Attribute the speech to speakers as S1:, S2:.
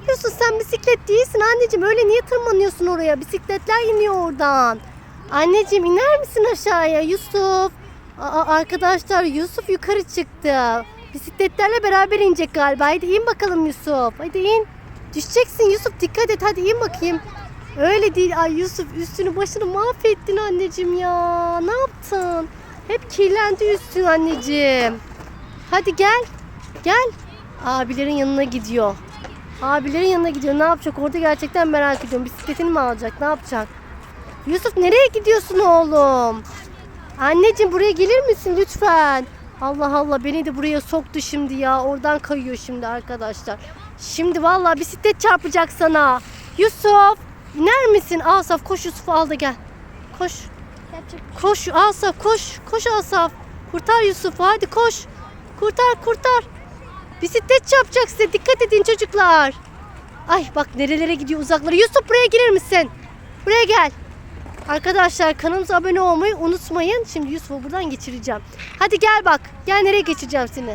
S1: yapıyorsun sen bisiklet değilsin anneciğim öyle niye tırmanıyorsun oraya bisikletler iniyor oradan. Anneciğim iner misin aşağıya Yusuf? Aa, arkadaşlar Yusuf yukarı çıktı. Bisikletlerle beraber inecek galiba. Hadi in bakalım Yusuf. Hadi in. Düşeceksin Yusuf dikkat et hadi in bakayım. Öyle değil ay Yusuf üstünü başını mahvettin anneciğim ya. Ne yaptın? Hep kirlendi üstün anneciğim. Hadi gel. Gel. Abilerin yanına gidiyor. Abilerin yanına gidiyor. Ne yapacak? Orada gerçekten merak ediyorum. Bisikletini mi alacak? Ne yapacak? Yusuf nereye gidiyorsun oğlum? Anneciğim buraya gelir misin lütfen? Allah Allah beni de buraya soktu şimdi ya. Oradan kayıyor şimdi arkadaşlar. Şimdi vallahi bisiklet çarpacak sana. Yusuf iner misin? Asaf koş Yusuf al da gel. Koş. Koş Asaf koş. Koş Asaf. Kurtar Yusuf'u hadi koş. Kurtar kurtar. Bisiklet çarpacak size. Dikkat edin çocuklar. Ay bak nerelere gidiyor uzaklara. Yusuf buraya girer misin? Buraya gel. Arkadaşlar kanalımıza abone olmayı unutmayın. Şimdi Yusuf'u buradan geçireceğim. Hadi gel bak. Gel nereye geçireceğim seni.